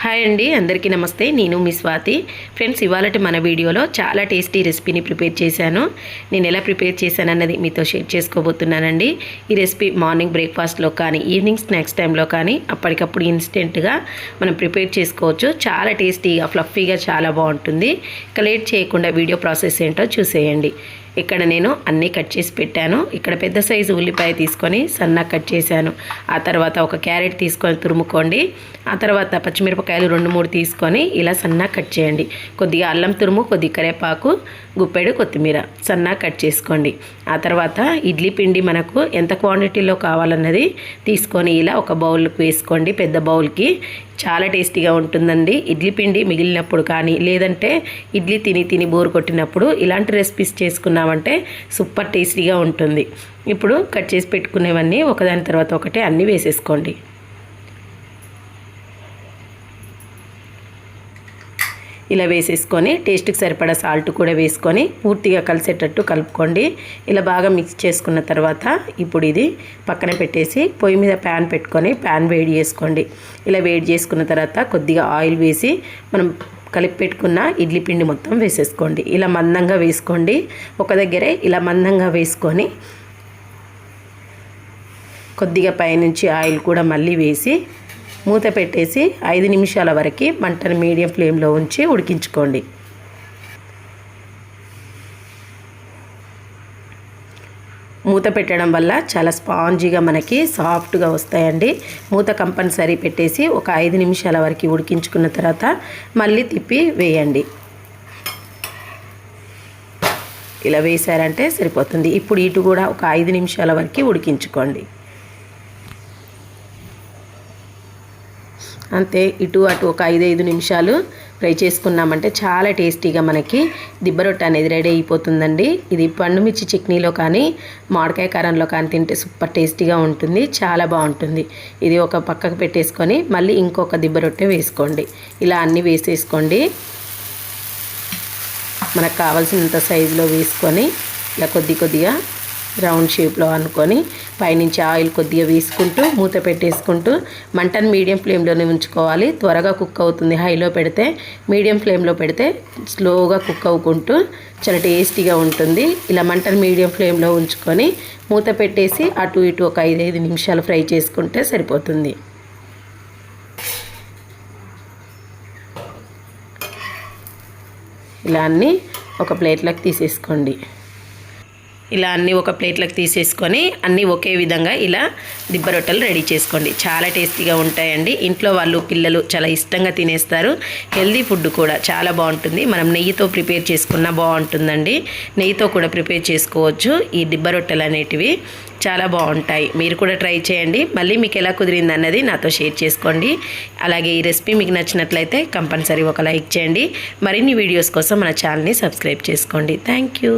Hi అండి అందరికీ నమస్తే. నేను మీ స్వాతి. ఫ్రెండ్స్ ఇవాళటి మన వీడియోలో చాలా టేస్టీ రెసిపీని ప్రిపేర్ చేశాను. నేను ఎలా ప్రిపేర్ చేశానన్నది మీతో షేర్ చేసుకోబోతున్నానండి. ఈ రెసిపీ మార్నింగ్ బ్రేక్ఫాస్ట్లో కానీ ఈవినింగ్ స్నాక్స్ టైంలో కానీ అప్పటికప్పుడు ఇన్స్టెంట్గా మనం ప్రిపేర్ చేసుకోవచ్చు. చాలా టేస్టీగా ఫ్లఫీగా చాలా బాగుంటుంది. ఇక లేట్ చేయకుండా వీడియో ప్రాసెస్ ఏంటో చూసేయండి. ఇక్కడ నేను అన్నీ కట్ చేసి పెట్టాను. ఇక్కడ పెద్ద సైజు ఉల్లిపాయ తీసుకొని సన్నా కట్ చేశాను. ఆ తర్వాత ఒక క్యారెట్ తీసుకొని తురుముకోండి. ఆ తర్వాత పచ్చిమిరపకాయలు రెండు మూడు తీసుకొని ఇలా సన్నా కట్ చేయండి. కొద్దిగా అల్లం తురుము కొద్ది కరేపాకు గుప్పెడు కొత్తిమీర సన్నా కట్ చేసుకోండి. ఆ తర్వాత ఇడ్లీ పిండి మనకు ఎంత క్వాంటిటీలో కావాలన్నది తీసుకొని ఇలా ఒక బౌల్కి వేసుకోండి పెద్ద బౌల్కి. చాలా టేస్టీగా ఉంటుందండి. ఇడ్లీ పిండి మిగిలినప్పుడు కానీ లేదంటే ఇడ్లీ తిని తిని బోరు కొట్టినప్పుడు ఇలాంటి రెసిపీస్ చేసుకున్నామంటే సూపర్ టేస్టీగా ఉంటుంది. ఇప్పుడు కట్ చేసి పెట్టుకునేవన్నీ ఒకదాని తర్వాత ఒకటే అన్నీ వేసేసుకోండి. ఇలా వేసేసుకొని టేస్ట్కి సరిపడా సాల్ట్ కూడా వేసుకొని పూర్తిగా కలిసేటట్టు కలుపుకోండి. ఇలా బాగా మిక్స్ చేసుకున్న తర్వాత ఇప్పుడు ఇది పక్కన పెట్టేసి పొయ్యి మీద ప్యాన్ పెట్టుకొని ప్యాన్ వేడి చేసుకోండి. ఇలా వేడి చేసుకున్న తర్వాత కొద్దిగా ఆయిల్ వేసి మనం కలిపి పెట్టుకున్న ఇడ్లీ పిండి మొత్తం వేసేసుకోండి. ఇలా మందంగా వేసుకోండి. ఒక దగ్గరే ఇలా మందంగా వేసుకొని కొద్దిగా పైనుంచి ఆయిల్ కూడా మళ్ళీ వేసి మూత పెట్టేసి ఐదు నిమిషాల వరకు మంటను మీడియం ఫ్లేమ్లో ఉంచి ఉడికించుకోండి. మూత పెట్టడం వల్ల చాలా స్పాంజీగా మనకి సాఫ్ట్గా వస్తాయండి. మూత కంపల్సరీ పెట్టేసి ఒక ఐదు నిమిషాల వరకు ఉడికించుకున్న తర్వాత మళ్ళీ తిప్పి వేయండి. ఇలా వేసారంటే సరిపోతుంది. ఇప్పుడు ఇటు కూడా ఒక ఐదు నిమిషాల వరకు ఉడికించుకోండి. అంతే ఇటు అటు ఒక ఐదు ఐదు నిమిషాలు ఫ్రై చేసుకున్నామంటే చాలా టేస్టీగా మనకి దిబ్బరొట్ట అనేది రెడీ అయిపోతుందండి. ఇది పండుమిర్చి చట్నీలో కానీ మామిడికాయ కారంలో కానీ తింటే సూపర్ టేస్టీగా ఉంటుంది చాలా బాగుంటుంది. ఇది ఒక పక్కకు పెట్టేసుకొని మళ్ళీ ఇంకొక దిబ్బరొట్టె వేసుకోండి. ఇలా అన్నీ వేసేసుకోండి. మనకు కావాల్సినంత సైజులో వేసుకొని ఇలా కొద్ది కొద్దిగా రౌండ్ షేప్లో అనుకొని పైనుంచి ఆయిల్ కొద్దిగా వేసుకుంటూ మూత పెట్టేసుకుంటూ మంటను మీడియం ఫ్లేమ్లోనే ఉంచుకోవాలి. త్వరగా కుక్ అవుతుంది హైలో పెడితే మీడియం ఫ్లేమ్లో పెడితే స్లోగా కుక్ అవ్వుకుంటూ చాలా టేస్టీగా ఉంటుంది. ఇలా మంటను మీడియం ఫ్లేమ్లో ఉంచుకొని మూత పెట్టేసి అటు ఇటు ఒక ఐదైదు నిమిషాలు ఫ్రై చేసుకుంటే సరిపోతుంది. ఇలా అన్నీ ఒక ప్లేట్లోకి తీసేసుకోండి. ఇలా అన్నీ ఒక ప్లేట్లోకి తీసేసుకొని అన్నీ ఒకే విధంగా ఇలా దిబ్బ రొట్టెలు రెడీ చేసుకోండి. చాలా టేస్టీగా ఉంటాయండి. ఇంట్లో వాళ్ళు పిల్లలు చాలా ఇష్టంగా తినేస్తారు. హెల్దీ ఫుడ్ కూడా చాలా బాగుంటుంది. మనం నెయ్యితో ప్రిపేర్ చేసుకున్న బాగుంటుందండి. నెయ్యితో కూడా ప్రిపేర్ చేసుకోవచ్చు. ఈ దిబ్బ రొట్టెలు అనేటివి చాలా బాగుంటాయి. మీరు కూడా ట్రై చేయండి. మళ్ళీ మీకు ఎలా కుదిరింది అన్నది నాతో షేర్ చేసుకోండి. అలాగే ఈ రెసిపీ మీకు నచ్చినట్లయితే కంపల్సరీ ఒక లైక్ చేయండి. మరిన్ని వీడియోస్ కోసం మన ఛానల్ని సబ్స్క్రైబ్ చేసుకోండి. Thank you.